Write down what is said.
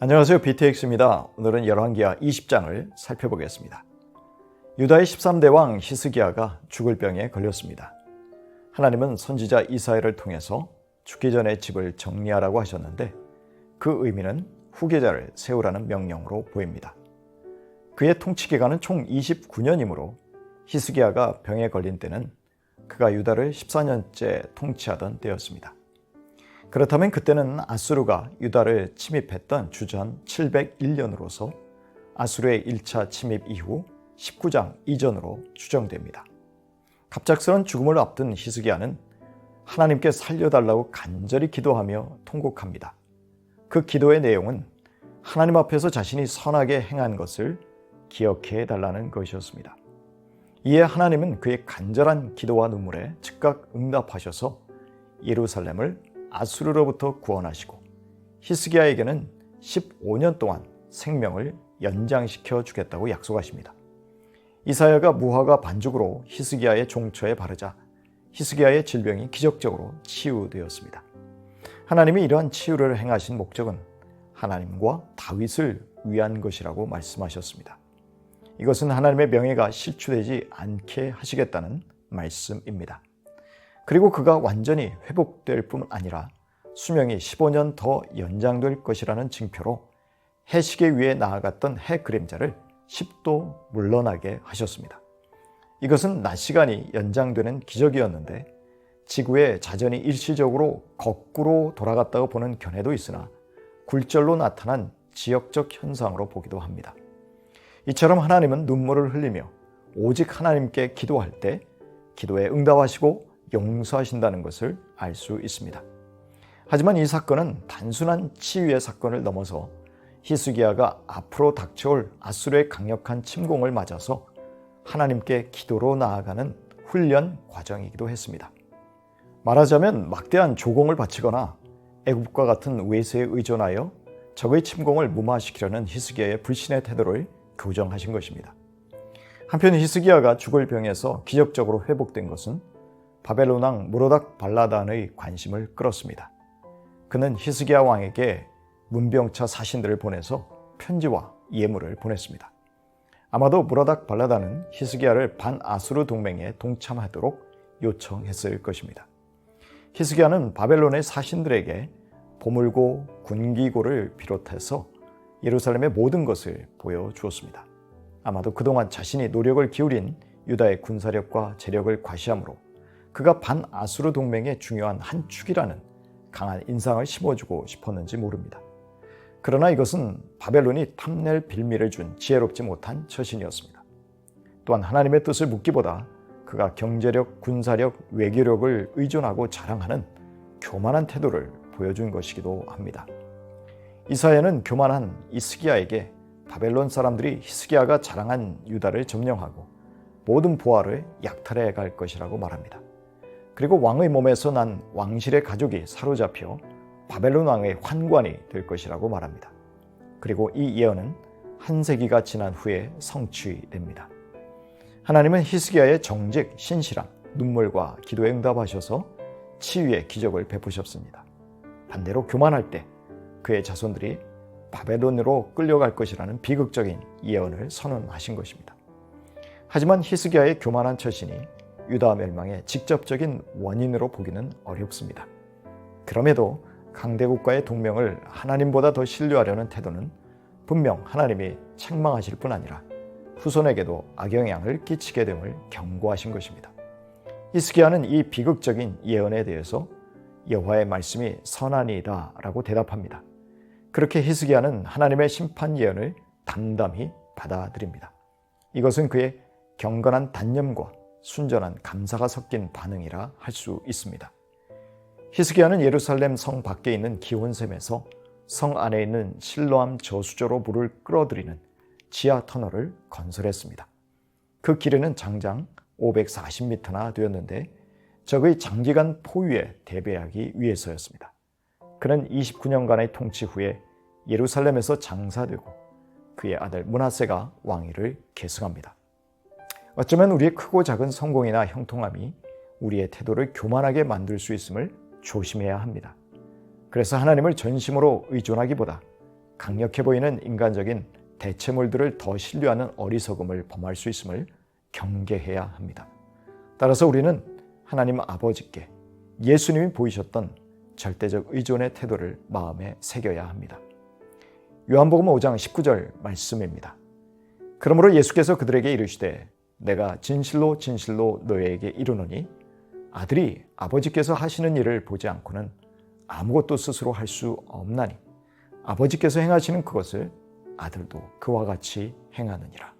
안녕하세요. BTX입니다. 오늘은 열왕기하 20장을 살펴보겠습니다. 유다의 13대 왕 히스기야가 죽을 병에 걸렸습니다. 하나님은 선지자 이사야를 통해서 죽기 전에 집을 정리하라고 하셨는데 그 의미는 후계자를 세우라는 명령으로 보입니다. 그의 통치 기간은 총 29년이므로 히스기야가 병에 걸린 때는 그가 유다를 14년째 통치하던 때였습니다. 그렇다면 그때는 아수르가 유다를 침입했던 주전 701년으로서 아수르의 1차 침입 이후 19장 이전으로 추정됩니다. 갑작스런 죽음을 앞둔 히스기야는 하나님께 살려달라고 간절히 기도하며 통곡합니다. 그 기도의 내용은 하나님 앞에서 자신이 선하게 행한 것을 기억해 달라는 것이었습니다. 이에 하나님은 그의 간절한 기도와 눈물에 즉각 응답하셔서 예루살렘을 아수르로부터 구원하시고 히스기야에게는 15년 동안 생명을 연장시켜 주겠다고 약속하십니다. 이사야가 무화과 반죽으로 히스기야의 종처에 바르자 히스기야의 질병이 기적적으로 치유되었습니다. 하나님이 이러한 치유를 행하신 목적은 하나님과 다윗을 위한 것이라고 말씀하셨습니다. 이것은 하나님의 명예가 실추되지 않게 하시겠다는 말씀입니다. 그리고 그가 완전히 회복될 뿐 아니라 수명이 15년 더 연장될 것이라는 징표로 해시계 위에 나아갔던 해 그림자를 10도 물러나게 하셨습니다. 이것은 낮 시간이 연장되는 기적이었는데 지구의 자전이 일시적으로 거꾸로 돌아갔다고 보는 견해도 있으나 굴절로 나타난 지역적 현상으로 보기도 합니다. 이처럼 하나님은 눈물을 흘리며 오직 하나님께 기도할 때 기도에 응답하시고 용서하신다는 것을 알 수 있습니다. 하지만 이 사건은 단순한 치유의 사건을 넘어서 히스기야가 앞으로 닥쳐올 아수르의 강력한 침공을 맞아서 하나님께 기도로 나아가는 훈련 과정이기도 했습니다. 말하자면 막대한 조공을 바치거나 애국과 같은 외세에 의존하여 적의 침공을 무마시키려는 히스기야의 불신의 태도를 교정하신 것입니다. 한편 히스기야가 죽을 병에서 기적적으로 회복된 것은 바벨론 왕 무로닥 발라단의 관심을 끌었습니다. 그는 히스기야 왕에게 문병차 사신들을 보내서 편지와 예물을 보냈습니다. 아마도 무라닥 발라단은 히스기야를 반아수르 동맹에 동참하도록 요청했을 것입니다. 히스기야는 바벨론의 사신들에게 보물고 군기고를 비롯해서 예루살렘의 모든 것을 보여주었습니다. 아마도 그동안 자신이 노력을 기울인 유다의 군사력과 재력을 과시함으로 그가 반아수르 동맹의 중요한 한 축이라는 강한 인상을 심어주고 싶었는지 모릅니다. 그러나 이것은 바벨론이 탐낼 빌미를 준 지혜롭지 못한 처신이었습니다. 또한 하나님의 뜻을 묻기보다 그가 경제력, 군사력, 외교력을 의존하고 자랑하는 교만한 태도를 보여준 것이기도 합니다. 이사야는 교만한 이스기야에게 바벨론 사람들이 히스기야가 자랑한 유다를 점령하고 모든 보화를 약탈해 갈 것이라고 말합니다. 그리고 왕의 몸에서 난 왕실의 가족이 사로잡혀 바벨론 왕의 환관이 될 것이라고 말합니다. 그리고 이 예언은 한 세기가 지난 후에 성취됩니다. 하나님은 히스기야의 정직, 신실함, 눈물과 기도에 응답하셔서 치유의 기적을 베푸셨습니다. 반대로 교만할 때 그의 자손들이 바벨론으로 끌려갈 것이라는 비극적인 예언을 선언하신 것입니다. 하지만 히스기야의 교만한 처신이 유다 멸망의 직접적인 원인으로 보기는 어렵습니다. 그럼에도 강대국과의 동맹을 하나님보다 더 신뢰하려는 태도는 분명 하나님이 책망하실 뿐 아니라 후손에게도 악영향을 끼치게 됨을 경고하신 것입니다. 이스기야는 이 비극적인 예언에 대해서 여호와의 말씀이 선하니이다라고 대답합니다. 그렇게 히스기야는 하나님의 심판 예언을 담담히 받아들입니다. 이것은 그의 경건한 단념과 순전한 감사가 섞인 반응이라 할 수 있습니다. 히스기야는 예루살렘 성 밖에 있는 기온샘에서 성 안에 있는 실로암 저수조로 물을 끌어들이는 지하 터널을 건설했습니다. 그 길이는 장장 540m나 되었는데 적의 장기간 포위에 대비하기 위해서였습니다. 그는 29년간의 통치 후에 예루살렘에서 장사되고 그의 아들 문하세가 왕위를 계승합니다. 어쩌면 우리의 크고 작은 성공이나 형통함이 우리의 태도를 교만하게 만들 수 있음을 조심해야 합니다. 그래서 하나님을 전심으로 의존하기보다 강력해 보이는 인간적인 대체물들을 더 신뢰하는 어리석음을 범할 수 있음을 경계해야 합니다. 따라서 우리는 하나님 아버지께 예수님이 보이셨던 절대적 의존의 태도를 마음에 새겨야 합니다. 요한복음 5장 19절 말씀입니다. 그러므로 예수께서 그들에게 이르시되 내가 진실로 진실로 너희에게 이르노니 아들이 아버지께서 하시는 일을 보지 않고는 아무것도 스스로 할 수 없나니 아버지께서 행하시는 그것을 아들도 그와 같이 행하느니라.